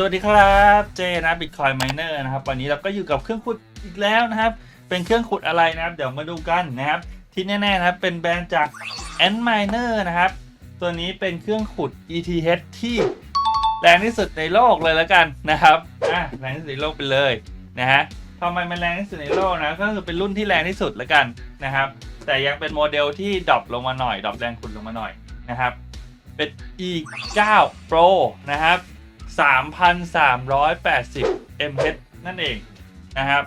สวัสดีครับเจนะ Bitcoin Miner นะครับ วันนี้เราก็อยู่กับเครื่องขุดอีกแล้วนะครับ เป็นเครื่องขุดอะไรนะครับ เดี๋ยวมาดูกันนะครับ ที่แน่ๆนะครับ เป็นแบรนด์จาก Ant Miner นะครับ ตัวนี้เป็นเครื่องขุด ETH ที่แรงที่สุดในโลกเลยแล้วกันนะครับอะแรงที่สุดในโลกไปเลยนะฮะทำไมมันแรงที่สุดในโลกนะก็คือเป็นรุ่นที่แรงที่สุดแล้วกันนะครับ แต่ยังเป็นโมเดลที่ดรอปลงมาหน่อยดรอปแรงขุดลงมาหน่อยนะครับ เป็น E9 Pro นะครับ 3,380 mH นั่นเองนะครับ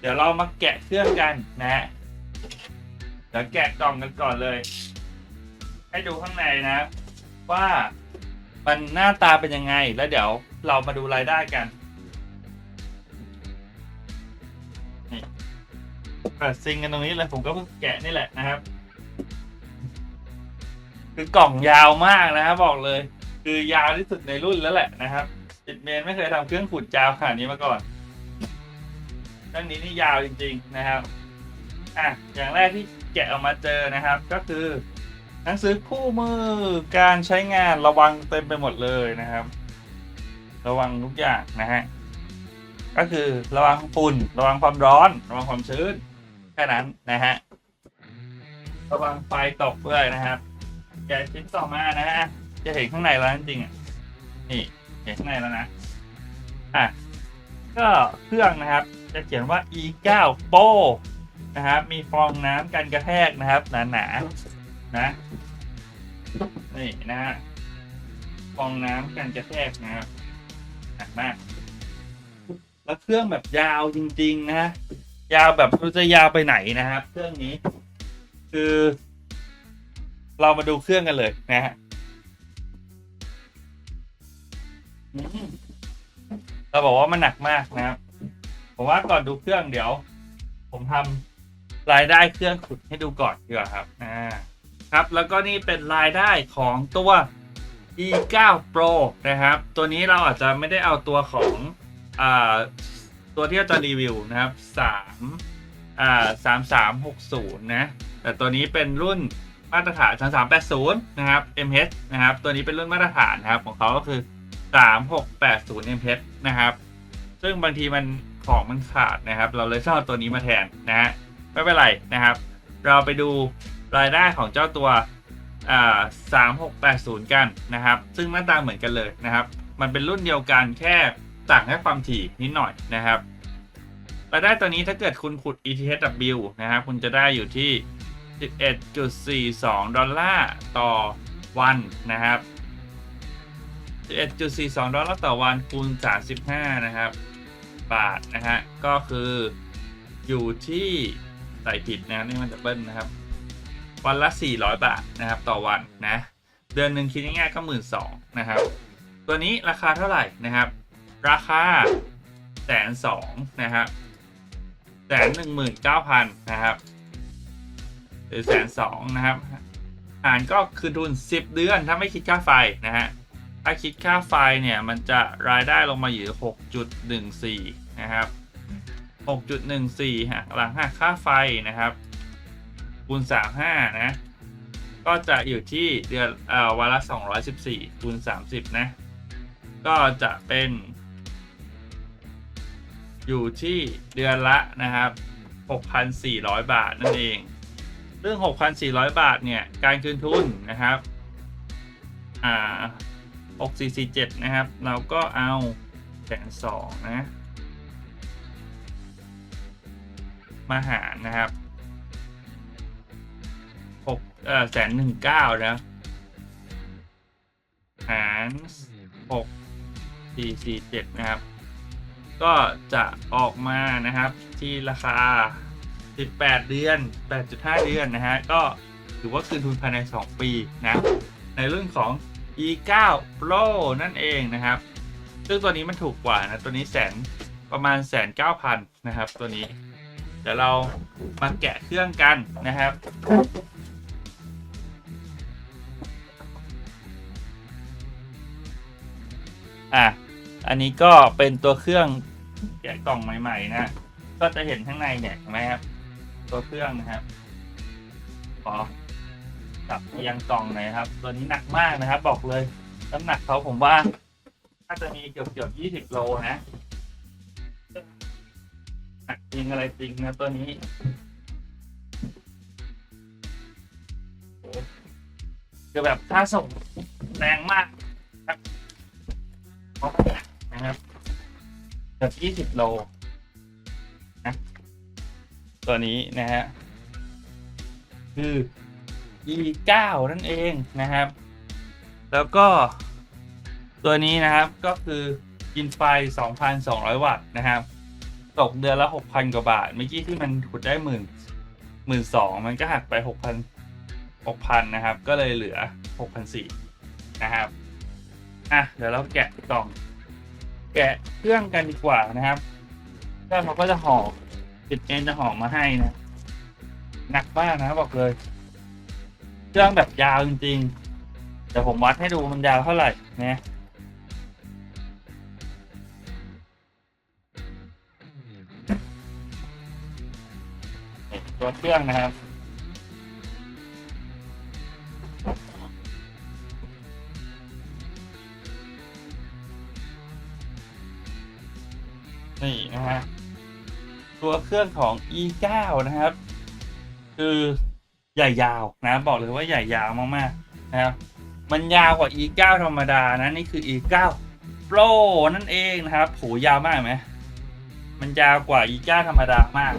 เดี๋ยวเรามาแกะเครื่องกันนะฮะเดี๋ยวแกะกล่องกันก่อนเลย ให้ดูข้างในนะ ว่ามันหน้าตาเป็นยังไงแล้วเดี๋ยวเรามาดูรายได้กันนี่เปิดซิงกันตรงนี้เลยผมก็เพิ่งแกะนี่แหละนะครับ คือกล่องยาวมากนะครับบอกเลย คือยาวที่สุดในรุ่นแล้วแหละนะครับจิตเมนไม่เคยทำเครื่องขุดยาวขนาดนี้มาก่อนเรื่องนี้นี่ยาวจริง ๆนะครับอะอย่างแรกที่แกะออกมาเจอนะครับ ก็คือ หนังสือคู่มือการใช้งานระวังเต็มไปหมดเลยนะครับ ระวังทุกอย่างนะฮะก็คือระวังฝุ่นระวังความร้อน ระวังความชื้นแค่นั้นนะฮะระวังไฟตกด้วยนะครับ แกะชิ้นต่อมานะฮะ จะเห็นข้างในแล้วจริงๆอะนี่เห็นข้างในแล้วนะอะก็เครื่องนะครับ จะเขียนว่า e9 Pro นะครับมีฟองน้ำกันกระแทกนะครับ หนาๆนะนี่นะฮะฟองน้ำกันกระแทกนะครับหนักมาก แล้วเครื่องแบบยาวจริง ๆ นะยาวแบบไม่รู้จะยาวไปไหนนะครับ เครื่องนี้ คือ เรามาดูเครื่องกันเลยนะฮะ เราบอกว่ามันหนักมากนะครับผมว่าก่อนดูเครื่องเดี๋ยว ผมทำรายได้เครื่องขุดให้ดูก่อนดีกว่าครับอ่าครับ แล้วก็นี่เป็นรายได้ของตัว e9 Pro นะครับ ตัวนี้เราอาจจะไม่ได้เอาตัวของอ่าตัวที่เราจะรีวิวนะครับ3อ่า3360 นะ แต่ตัวนี้เป็นรุ่นมาตรฐาน 3380 นะครับ mH นะครับ ตัวนี้เป็นรุ่นมาตรฐานนะครับ ของเขาก็คือ 3680 mH นย์เอ็มเพนะครับ ซึ่งบางทีมันของมันขาดนะครับ เราเลยชอบตัวนี้มาแทนนะฮะไม่เป็นไรนะครับ เราไปดูรายได้ของเจ้าตัวอ่า3680กันนะครับ ซึ่งหน้าตาเหมือนกันเลยนะครับ มันเป็นรุ่นเดียวกันแค่ต่างแค่ความถี่นิดหน่อยนะครับรายได้ตัวนี้ถ้าเกิดคุณขุด ETHW นะครับ คุณจะได้อยู่ที่ 11.42 ดอลลาร์ต่อวันนะครับ 11.42 ดอลลาร์ต่อวันคูณ 35 นะครับ บาทนะฮะ ก็คืออยู่ที่ใส่ผิดนะนี่มันจะเบิ้ลนะครับ วันละ 400 บาทนะครับต่อวันนะ เดือนหนึ่งคิดง่ายๆก็1 2ื่นนะครับ ตัวนี้ราคาเท่าไหร่นะครับ ราคาแสนสองนะครับแสนหนึ่งหมื่นเก้าพันนะครับหรือแสนสองนะครับหารก็คือทุน 10 เดือนถ้าไม่คิดค่าไฟนะฮะ ถ้าคิดค่าไฟเนี่ยมันจะรายได้ลงมาอยู่ 6.14 นะครับ 6.14หักหลังหักค่าไฟนะครับคูณ35 นะ ก็จะอยู่ที่เดือนเอ่อวันละ 214คูณ30 นะ ก็จะเป็น อยู่ที่เดือนละนะครับ 6,400 บาทนั่นเองซึ่อง 6,400 บาทเนี่ย การคืนทุนนะครับ อ่า 6447 นะครับ เราก็เอาแสนสองนะ มาหารนะครับหกเอ่อแสนหนึ่งเก้านะ หารหกสี่สี่เจ็ดนะครับ ก็จะออกมานะครับที่ราคา 18 เดือน 8.5 เดือนนะฮะ ก็ถือว่าคืนทุนภายใน 2 ปีนะ ในเรุ่นของ e9 Pro นั่นเองนะครับ ซึ่งตัวนี้มันถูกกว่านะ ตัวนี้แสนประมาณแสนเก้าพันนะครับตัวนี้ เดี๋ยวเรามาแกะเครื่องกันนะครับอะอันนี้ก็เป็นตัวเครื่องแกะกล่องใหม่ ๆ นะ ก็จะเห็นข้างในเนี่ยเห็นไหมครับ ตัวเครื่องนะครับขอ จับเอียงกล่องหน่อยครับ ตัวนี้หนักมากนะครับ บอกเลยน้ำหนักเขาผมว่าน่าจะมีเกือบเกือบยี่สิบโลนะหนักจริงอะไรจริงนะตัวนี้โอ้คือแบบถ้าส่งแรงมากครับนะครับเกือบยี่สิบโลนะตัวนี้นะฮะคือ E9 นั่นเองนะครับ แล้วก็ตัวนี้นะครับก็คือกินไฟ 2,200 วัตต์นะครับ ตกเดือนละ 6,000 กว่าบาท เมื่อกี้ที่มันขุดได้หมื่นหมื่นสองมันก็หักไป 6,000 6,000 นะครับ ก็เลยเหลือ 6,400 นะครับ อะ เดี๋ยวเราแกะกล่อง แกะเครื่องกันดีกว่านะครับเครื่องเขาก็จะห่อติดเอ็นจะห่อมาให้นะ หนักมากนะบอกเลย เครื่องแบบยาวจริงๆ เดี๋ยวผมวัดให้ดูมันยาวเท่าไหร่นะตัวเครื่องนะครับนี่นะฮะตัวเครื่องของ e9 นะครับ คือ ใหญ่ยาวนะบอกเลยว่าใหญ่ยาวมากๆนะครับมันยาวกว่า e9 ธรรมดานะนี่คือ e9 Pro นั่นเองนะครับโหยาวมากไหมมันยาวกว่า e9 ธรรมดามาก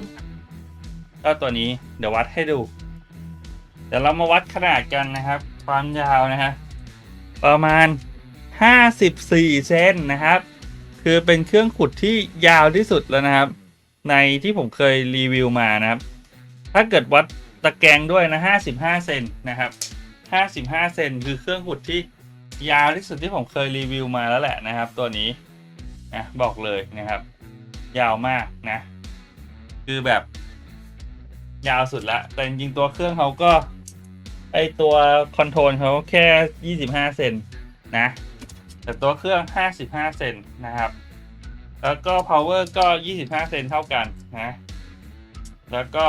ก็ตัวนี้เดี๋ยววัดให้ดู เดี๋ยวเรามาวัดขนาดกันนะครับ ความยาวนะฮะประมาณ 54 เซนนะครับ คือเป็นเครื่องขุดที่ยาวที่สุดแล้วนะครับ ในที่ผมเคยรีวิวมานะครับ ถ้าเกิดวัด ตะแกรงด้วยนะ55 เซนนะครับ 55 เซนคือเครื่องขุดที่ยาวที่สุดที่ผมเคยรีวิวมาแล้วแหละนะครับ ตัวนี้นะบอกเลยนะครับ ยาวมากนะ คือแบบ ยาวสุดละ แต่จริงๆตัวเครื่องเขาก็ ไอตัวคอนโทรลเขาแค่ 25 เซนนะ แต่ตัวเครื่อง 55 เซนนะครับ แล้วก็ power ก็ 25 เซนเท่ากันนะ แล้วก็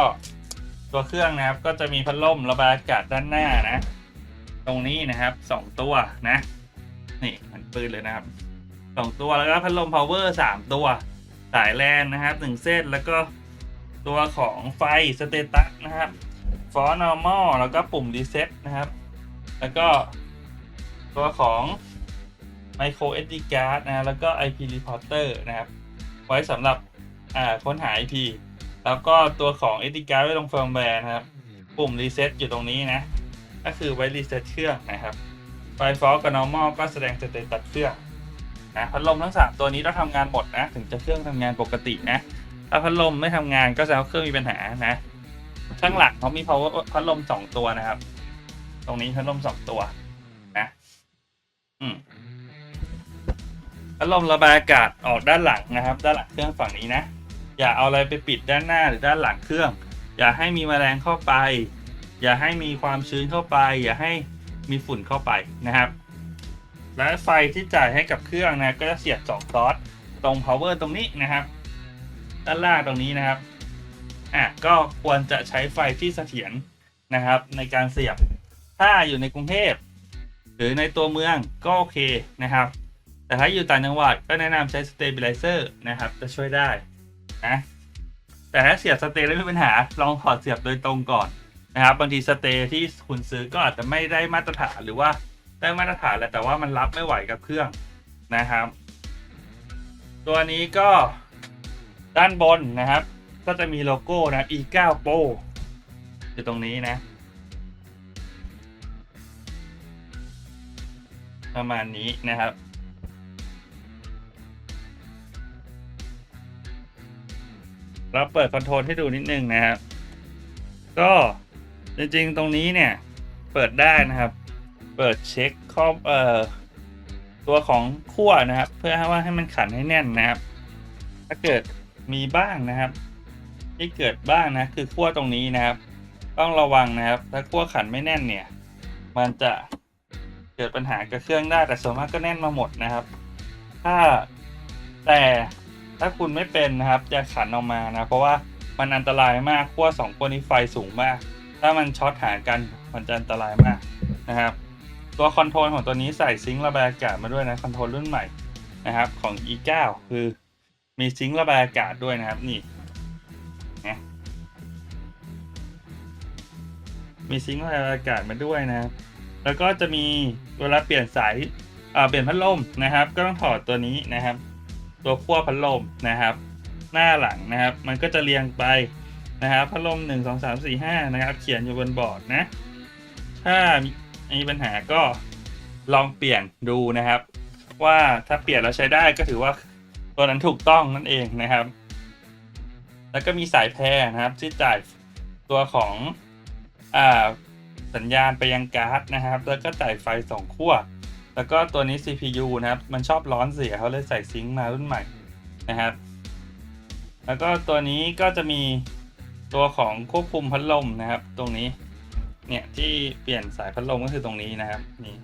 ตัวเครื่องนะครับ ก็จะมีพัดลมระบายอากาศด้านหน้านะ ตรงนี้นะครับ2ตัวนะ นี่มันปืนเลยนะครับ2ตัวแล้วก็พัดลม power 3ตัว สายแลนนะครับ1เส้นแล้วก็ตัวของไฟสเตตัสนะครับฟอร์ normal แล้วก็ปุ่ม reset นะครับ แล้วก็ตัวของ micro SD card นะ แล้วก็ IP reporter นะครับ ไว้สำหรับค้นหา IP แล้วก็ตัวของ SD card ไว้ลงเฟิร์มแวร์นะครับ ปุ่ม reset อยู่ตรงนี้นะ ก็คือไว้ reset เครื่องนะครับไฟฟอลกับ normal ก็แสดงสเตตัสเครื่องนะพัดลมทั้ง 3 ตัวนี้ต้องทำงานหมดนะ ถึงจะเครื่องทำงานปกตินะ ถ้าพัดลมไม่ทำงานก็แสดงว่าเครื่องมีปัญหานะ ข้างหลังเขามี power พัดลม 2 ตัวนะครับ ตรงนี้พัดลม 2 ตัวนะ อืมพัดลมระบายอากาศออกด้านหลังนะครับ ด้านหลังเครื่องฝั่งนี้นะ อย่าเอาอะไรไปปิดด้านหน้าหรือด้านหลังเครื่อง อย่าให้มีแมลงเข้าไป อย่าให้มีความชื้นเข้าไป อย่าให้มีฝุ่นเข้าไปนะครับ และไฟที่จ่ายให้กับเครื่องนะก็จะเสียบสองซอสตรง power ตรงนี้นะครับ ด้านล่างตรงนี้นะครับอะก็ควรจะใช้ไฟที่เสถียรนะครับ ในการเสียบถ้าอยู่ในกรุงเทพหรือในตัวเมืองก็โอเคนะครับ แต่ถ้าอยู่ต่างจังหวัดก็แนะนำใช้ stabilizer นะครับ จะช่วยได้ นะ แต่ถ้าเสียบสเตย์แล้วมีปัญหา ลองถอดเสียบโดยตรงก่อนนะครับ บางทีสเตย์ที่คุณซื้อก็อาจจะไม่ได้มาตรฐานหรือว่าได้มาตรฐานแหละแต่ว่ามันรับไม่ไหวกับเครื่องนะครับ ตัวนี้ก็ด้านบนนะครับ ก็จะมีโลโก้นะ e9 Pro อยู่ตรงนี้นะ ประมาณนี้นะครับ เราเปิดคอนโทรลให้ดูนิดนึงนะครับ ก็จริงๆตรงนี้เนี่ยเปิดได้นะครับ เปิดเช็คข้อเอ่อตัวของขั้วนะครับ เพื่อให้ว่าให้มันขันให้แน่นนะครับ ถ้าเกิดมีบ้างนะครับ ที่เกิดบ้างนะคือขั้วตรงนี้นะครับ ต้องระวังนะครับ ถ้าขั้วขันไม่แน่นเนี่ย มันจะเกิดปัญหากับเครื่องได้แต่ส่วนมากก็แน่นมาหมดนะครับ ถ้าแต่ ถ้าคุณไม่เป็นนะครับอย่าขันออกมานะ เพราะว่ามันอันตรายมากขั้วสองขั้วนี้ไฟสูงมาก ถ้ามันช็อตหากันมันจะอันตรายมากนะครับ ตัวคอนโทรลของตัวนี้ใส่ซิงค์ระบายอากาศมาด้วยนะคอนโทรลรุ่นใหม่นะครับของ E9 คือมีซิงค์ระบายอากาศด้วยนะครับนี่นะมีซิงค์ระบายอากาศมาด้วยนะครับแล้วก็จะมีเวลาเปลี่ยนสายเอ่อเปลี่ยนพัดลมนะครับ ก็ต้องถอดตัวนี้นะครับ ตัวขั้วพัดลมนะครับ หน้าหลังนะครับ มันก็จะเรียงไปนะครับพัดลม1 2 3 4 5นะครับ เขียนอยู่บนบอร์ดนะ ถ้ามีปัญหาก็ลองเปลี่ยนดูนะครับ ว่าถ้าเปลี่ยนแล้วใช้ได้ก็ถือว่าตัวนั้นถูกต้องนั่นเองนะครับ แล้วก็มีสายแพรนะครับ ที่จ่ายตัวของอสัญญาณไปยังการ์ดนะครับ แล้วก็จ่ายไฟสองขั้ว แล้วก็ตัวนี้ CPU นะครับ มันชอบร้อนเสียเขาเลยใส่ซิงค์มารุ่นใหม่นะครับ แล้วก็ตัวนี้ก็จะมีตัวของควบคุมพัดลมนะครับ ตรงนี้ เนี่ยที่เปลี่ยนสายพัดลมก็คือตรงนี้นะครับ นี่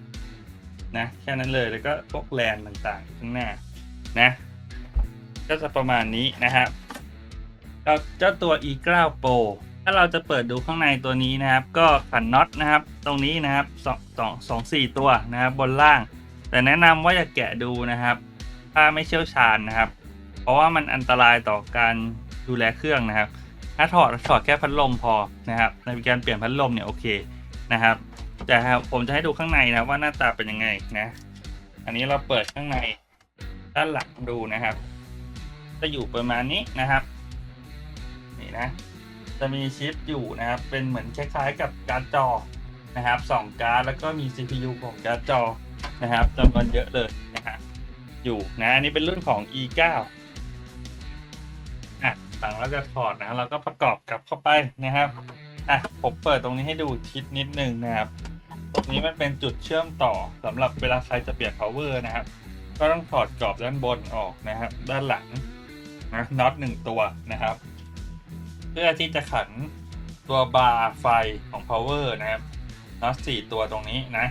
นะแค่นั้นเลย แล้วก็พวกแลนต่างๆข้างหน้านะ ก็จะประมาณนี้นะครับเจ้าตัว e9 Pro ถ้าเราจะเปิดดูข้างในตัวนี้นะครับ ก็ขันน็อตนะครับ ตรงนี้นะครับสองสองสองสี่ตัวนะครับ บนล่าง แต่แนะนำว่าอย่าแกะดูนะครับ ถ้าไม่เชี่ยวชาญนะครับ เพราะว่ามันอันตรายต่อการดูแลเครื่องนะครับ ถ้าถอดถอดแค่พัดลมพอนะครับ ในการเปลี่ยนพัดลมเนี่ยโอเคนะครับ แต่ผมจะให้ดูข้างในนะว่าหน้าตาเป็นยังไงนะ อันนี้เราเปิดข้างในด้านหลังดูนะครับ จะอยู่ประมาณนี้นะครับ นี่นะ จะมีชิปอยู่นะครับ เป็นเหมือนคล้ายๆกับการ์ดจอนะครับสองการ์ดแล้วก็มี CPU ของการ์ดจอนะครับจำนวนเยอะเลยนะฮะอยู่นะอันนี้เป็นรุ่นของ e9 อะหลังเราจะถอดนะเราก็ประกอบกลับเข้าไปนะครับอะผมเปิดตรงนี้ให้ดูทิศนิดนึงนะครับ ตรงนี้มันเป็นจุดเชื่อมต่อสำหรับเวลาใครจะเปลี่ยน power นะครับ ก็ต้องถอดกรอบด้านบนออกนะครับ ด้านหลังนะน็อตหนึ่งตัวนะครับ เพื่อที่จะขันตัวบาร์ไฟของ power นะครับน็อตสี่ตัวตรงนี้นะ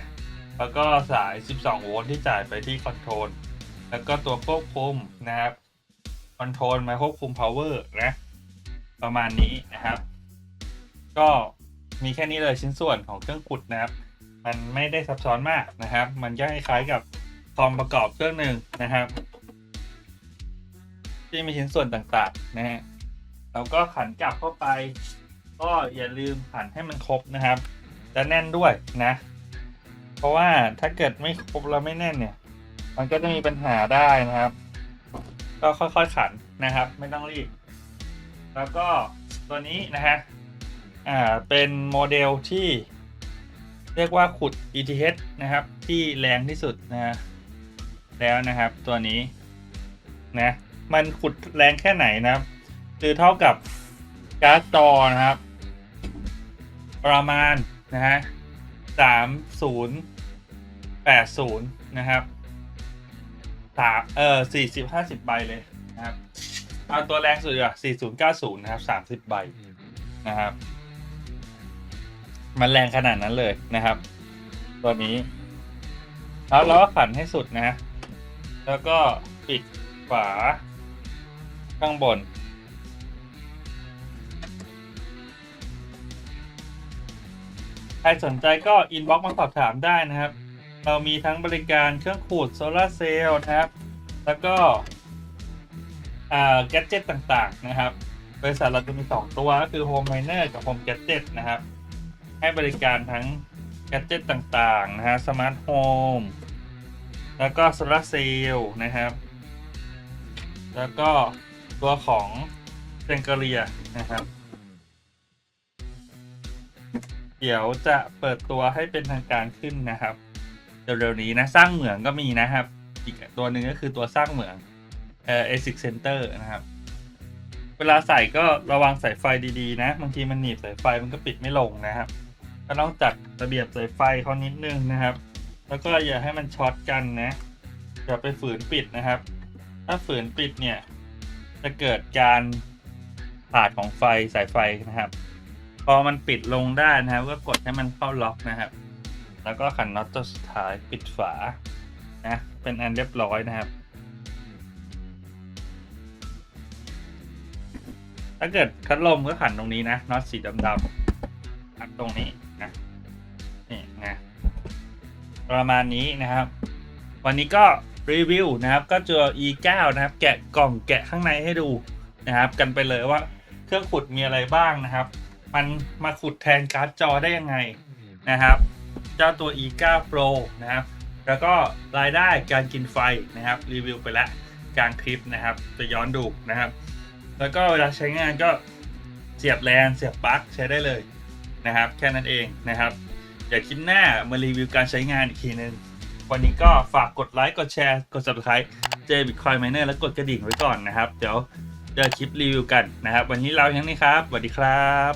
แล้วก็สาย 12 โวลต์ที่จ่ายไปที่คอนโทรลแล้วก็ตัวควบคุมนะครับคอนโทรลมาควบคุม power นะประมาณนี้นะครับ ก็มีแค่นี้เลยชิ้นส่วนของเครื่องขุดนะครับ มันไม่ได้ซับซ้อนมากนะครับ มันก็คล้ายๆกับคอมประกอบเครื่องหนึ่งนะครับ ที่มีชิ้นส่วนต่างๆนะฮะ แล้วก็ขันกลับเข้าไป ก็อย่าลืมขันให้มันครบนะครับและแน่นด้วยนะ เพราะว่าถ้าเกิดไม่ครบแล้วไม่แน่นเนี่ย มันก็จะมีปัญหาได้นะครับ ก็ค่อยๆขันนะครับ ไม่ต้องรีบ แล้วก็ตัวนี้นะฮะอ่าเป็นโมเดลที่เรียกว่าขุด ETH นะครับ ที่แรงที่สุดนะฮะแล้วนะครับตัวนี้นะมันขุดแรงแค่ไหนนะครับ คือเท่ากับการ์ดจอนะครับ ประมาณนะฮะสามศูนย์แปดศูนย์นะครับสามเออสี่สิบห้าสิบใบเลยนะครับเอาตัวแรงสุดอะสี่ศูนย์เก้าศูนย์นะครับสามสิบใบนะครับ มันแรงขนาดนั้นเลยนะครับ ตัวนี้ แล้วเราก็ขันให้สุดนะ แล้วก็ปิดฝาข้างบน ใครสนใจก็อินบ็อกมาสอบถามได้นะครับ เรามีทั้งบริการเครื่องขูดโซลาร์เซลล์นะครับ แล้วก็อ่าแกจ g ตต่างๆ นะครับ บริษัทเราจะมี 2 ตัวก็คือ Home Miner กับ Home Gadget นะครับ ให้บริการทั้งแกจ g ตต่างๆ นะฮะสมาร์ทโฮมแล้วก็โซลาร์เซลล์นะครับ แล้วก็ตัวของเซนเกเรียนะครับ เดี๋ยวจะเปิดตัวให้เป็นทางการขึ้นนะครับ เร็วๆนี้นะสร้างเหมืองก็มีนะครับ อีกตัวหนึ่งก็คือตัวสร้างเหมืองเอ่อ ASIC Center นะครับ เวลาใส่ก็ระวังสายไฟดีๆนะ บางทีมันหนีบสายไฟมันก็ปิดไม่ลงนะครับ ก็ต้องจัดระเบียบสายไฟเขานิดนึงนะครับ แล้วก็อย่าให้มันช็อตกันนะอย่าไปฝืนปิดนะครับ ถ้าฝืนปิดเนี่ยจะเกิดการขาดของไฟสายไฟนะครับ พอมันปิดลงได้นะครับ ก็กดให้มันเข้าล็อกนะครับ แล้วก็ขันน็อตตัวสุดท้ายปิดฝานะเป็นอันเรียบร้อยนะครับ ถ้าเกิดพัดลมก็ขันตรงนี้นะน็อตสีดำๆขันตรงนี้นะนี่นะประมาณนี้นะครับ วันนี้ก็รีวิวนะครับก็เจอ e9 นะครับ แกะกล่องแกะข้างในให้ดูนะครับ กันไปเลยว่าเครื่องขุดมีอะไรบ้างนะครับ มันมาขุดแทนการ์ดจอได้ยังไงนะครับ เจ้าตัว e9 Pro นะครับ แล้วก็รายได้การกินไฟนะครับ รีวิวไปแล้วกลางคลิปนะครับจะย้อนดูนะครับ แล้วก็เวลาใช้งานก็เสียบแลนเสียบปลั๊กใช้ได้เลยนะครับ แค่นั้นเองนะครับเดี๋ยวคลิปหน้ามารีวิวการใช้งานอีกทีนึงวันนี้ก็ฝากกดไลค์กดแชร์กด subscribe เจบิตคอย Miner แล้วกดกระดิ่งไว้ก่อนนะครับ เดี๋ยวเจอคลิปรีวิวกันนะครับ วันนี้เราอย่างนี้ครับสวัสดีครับ